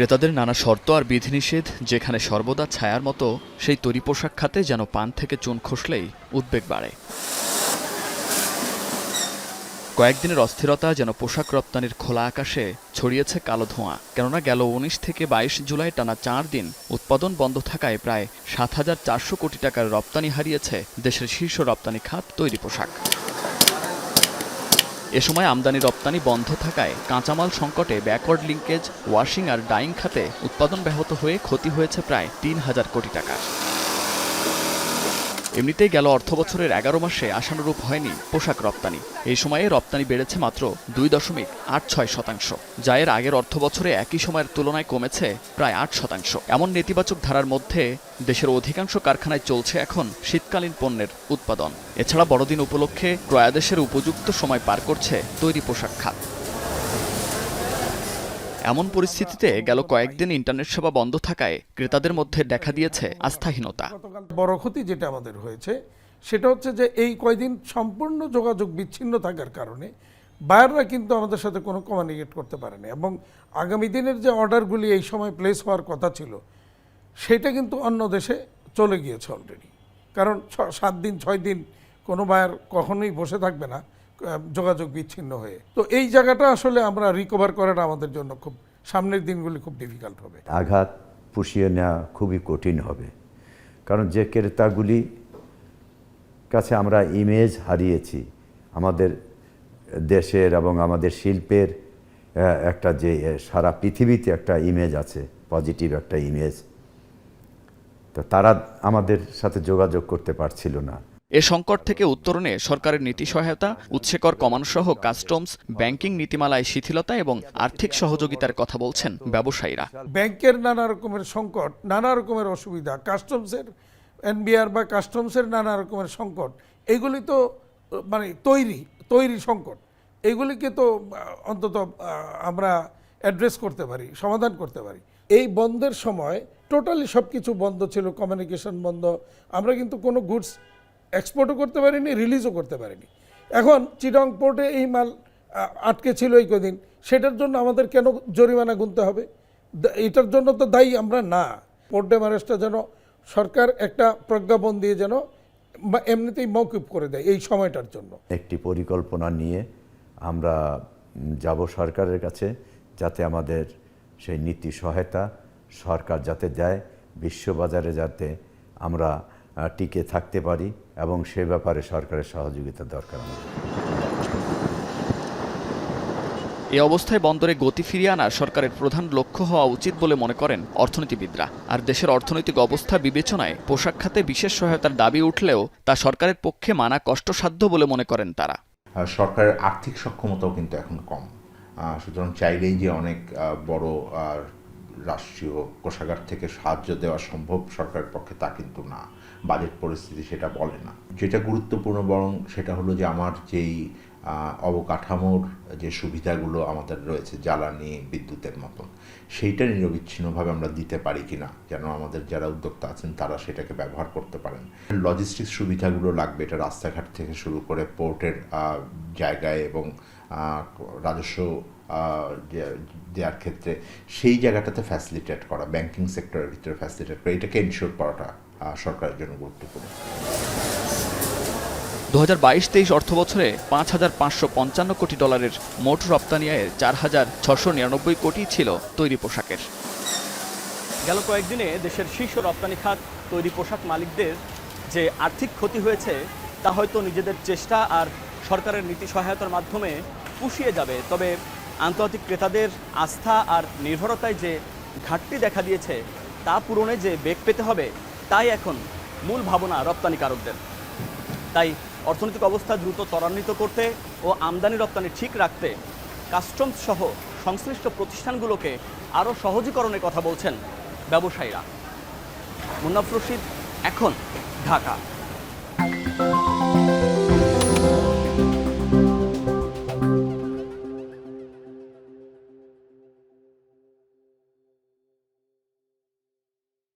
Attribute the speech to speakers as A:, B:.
A: ক্রেতাদের নানা শর্ত আর বিধিনিষেধ, যেখানে সর্বদা ছায়ার মতো সেই তৈরি পোশাক খাতে যেন পান থেকে চুন খসলেই উদ্বেগ বাড়ে। কয়েকদিনের অস্থিরতা যেন পোশাক রপ্তানির খোলা আকাশে ছড়িয়েছে কালো ধোঁয়া, কেননা গেল উনিশ থেকে বাইশ জুলাই টানা চার দিন উৎপাদন বন্ধ থাকায় প্রায় সাত হাজার চারশো কোটি টাকার রপ্তানি হারিয়েছে দেশের শীর্ষ রপ্তানি খাত তৈরি পোশাক। এ সময় আমদানি রপ্তানি বন্ধ থাকায় কাঁচামাল সংকটে ব্যাকওয়ার্ড লিঙ্কেজ ওয়াশিং আর ডাইং খাতে উৎপাদন ব্যাহত হয়ে ক্ষতি হয়েছে প্রায় তিন হাজার কোটি টাকা। এমনিতেই গেল অর্থবছরের এগারো মাসে আশানুরূপ হয়নি পোশাক রপ্তানি। এই সময়ে রপ্তানি বেড়েছে মাত্র দুই দশমিক আট ছয় শতাংশ, যা এর আগের অর্থবছরে একই সময়ের তুলনায় কমেছে প্রায় আট শতাংশ। এমন নেতিবাচক ধারার মধ্যে দেশের অধিকাংশ কারখানায় চলছে এখন শীতকালীন পণ্যের উৎপাদন। এছাড়া বড়দিন উপলক্ষে ক্রয়াদেশের উপযুক্ত সময় পার করছে তৈরি পোশাক খাত। এমন পরিস্থিতিতে গেল কয়েকদিন ইন্টারনেট সেবা বন্ধ থাকায় ক্রেতাদের মধ্যে দেখা দিয়েছে আস্থাহীনতা।
B: বড় ক্ষতি যেটা আমাদের হয়েছে, সেটা হচ্ছে যে এই কয়দিন সম্পূর্ণ যোগাযোগ বিচ্ছিন্ন থাকার কারণে বায়াররা কিন্তু আমাদের সাথে কোনো কমিউনিকেট করতে পারেনি এবং আগামী দিনের যে অর্ডারগুলি এই সময় প্লেস হওয়ার কথা ছিল, সেটা কিন্তু অন্য দেশে চলে গিয়েছে অলরেডি কারণ সাত দিন, ছয় দিন কোনো বায়ার কখনোই বসে থাকবে না। যোগাযোগ বিচ্ছিন্ন হয়ে। তো এই জায়গাটা আসলে আমরা রিকভার করাটা আমাদের জন্য খুব, সামনের দিনগুলি খুব ডিফিকাল্ট হবে।
C: আঘাত পুষিয়ে নেওয়া খুবই কঠিন হবে। কারণ যে ক্রেতাগুলি কাছে আমরা ইমেজ হারিয়েছি, আমাদের দেশের এবং আমাদের শিল্পের একটা যে সারা পৃথিবীতে একটা ইমেজ আছে পজিটিভ একটা ইমেজ তো তারা আমাদের সাথে যোগাযোগ করতে পারছিল না।
A: এ সংকট থেকে উত্তরণে সরকারের নীতি সহায়তা, উৎসেকর কমানো সহ কাস্টমস, ব্যাংকিং নীতিমালায় শিথিলতা এবং আর্থিক সহযোগিতার কথা বলছেন ব্যবসায়ীরা।
B: ব্যাংকের নানা রকমের সংকট, নানা রকমের অসুবিধা, কাস্টমসের এনবিআর বা কাস্টমসের নানা রকমের সংকট, এগুলি তো মানে তৈরি তৈরি সংকট, এগুলিকে তো, অন্তত আমরা অ্যাড্রেস করতে পারি, সমাধান করতে পারি। এই বন্ধের সময় টোটালি সব কিছু বন্ধ ছিল কমিউনিকেশন বন্ধ, আমরা কিন্তু কোনো গুডস এক্সপোর্টও করতে পারিনি রিলিজও করতে পারিনি। এখন চিটং পোর্টে এই মাল আটকে ছিল এই কদিন। সেটার জন্য আমাদের কেন জরিমানা গুনতে হবে? এটার জন্য তো দায়ী আমরা না। পোর্ট ডেমারেজটা যেন সরকার একটা প্রজ্ঞাপন দিয়ে যেন এমনিতেই মৌকুব করে দেয় এই সময়টার জন্য।
C: একটি পরিকল্পনা নিয়ে আমরা যাব সরকারের কাছে যাতে আমাদের সেই নীতি সহায়তা সরকার যাতে দেয়, বিশ্ববাজারে যাতে আমরা টিকে থাকতে পারি এবং সে ব্যাপারে সরকারের সহযোগিতা দরকার আমাদের
A: এ অবস্থায় বন্দরে গতি ফিরিয়ে আনা সরকারের প্রধান লক্ষ্য হওয়া উচিত বলে মনে করেন অর্থনীতিবিদরা। আর দেশের অর্থনৈতিক অবস্থা বিবেচনায় পোশাক খাতে বিশেষ সহায়তার দাবি উঠলেও তা সরকারের পক্ষে মানা কষ্টসাধ্য বলে মনে করেন তারা।
D: সরকারের আর্থিক সক্ষমতাও কিন্তু এখন কম। সুতরাং চাইলেই যে অনেক বড় রাষ্ট্রীয় কোষাগার থেকে সাহায্য দেওয়া সম্ভব সরকারের পক্ষে তা কিন্তু না। বাজেট পরিস্থিতি সেটা বলে না। যেটা গুরুত্বপূর্ণ বরং সেটা হলো যে আমার যেই অবকাঠামোর যে সুবিধাগুলো আমাদের রয়েছে, জ্বালানি, বিদ্যুতের মতন, সেইটা নিরবিচ্ছিন্নভাবে আমরা দিতে পারি কি না যেন আমাদের যারা উদ্যোক্তা আছেন তারা সেটাকে ব্যবহার করতে পারেন। লজিস্টিক্স সুবিধাগুলো লাগবে, এটা রাস্তাঘাট থেকে শুরু করে পোর্টের জায়গায় এবং রাজস্ব দেওয়ার ক্ষেত্রে সেই জায়গাটাতে ফ্যাসিলিটেট করা ব্যাংকিং সেক্টরের ভিতরে ফ্যাসিলিটেট করা, এটাকে এনশিওর করাটা সরকারের জন্য গুরুত্বপূর্ণ।
A: দু হাজার বাইশ তেইশ অর্থবছরে পাঁচ হাজার পাঁচশো পঞ্চান্ন কোটি ডলারের মোট রপ্তানি আয়ের চার হাজার ছশো নিরানব্বই কোটি ছিল তৈরি পোশাকের।
E: গেল কয়েকদিনে দেশের শীর্ষ রপ্তানি খাত, তৈরি পোশাক মালিকদের যে আর্থিক ক্ষতি হয়েছে, তা হয়তো নিজেদের চেষ্টা আর সরকারের নীতি সহায়তার মাধ্যমে পুষিয়ে যাবে। তবে আন্তর্জাতিক ক্রেতাদের আস্থা আর নির্ভরতায় যে ঘাটতি দেখা দিয়েছে, তা পূরণে যে বেগ পেতে হবে, তাই এখন মূল ভাবনা রপ্তানিকারকদের। তাই অর্থনৈতিক অবস্থা দ্রুত ত্বরান্বিত করতে ও আমদানি রপ্তানি ঠিক রাখতে কাস্টমস সহ সংশ্লিষ্ট প্রতিষ্ঠানগুলোকে আরও সহজীকরণের কথা বলছেন ব্যবসায়ীরা। মুন্নাফ রশিদ, এখন ঢাকা।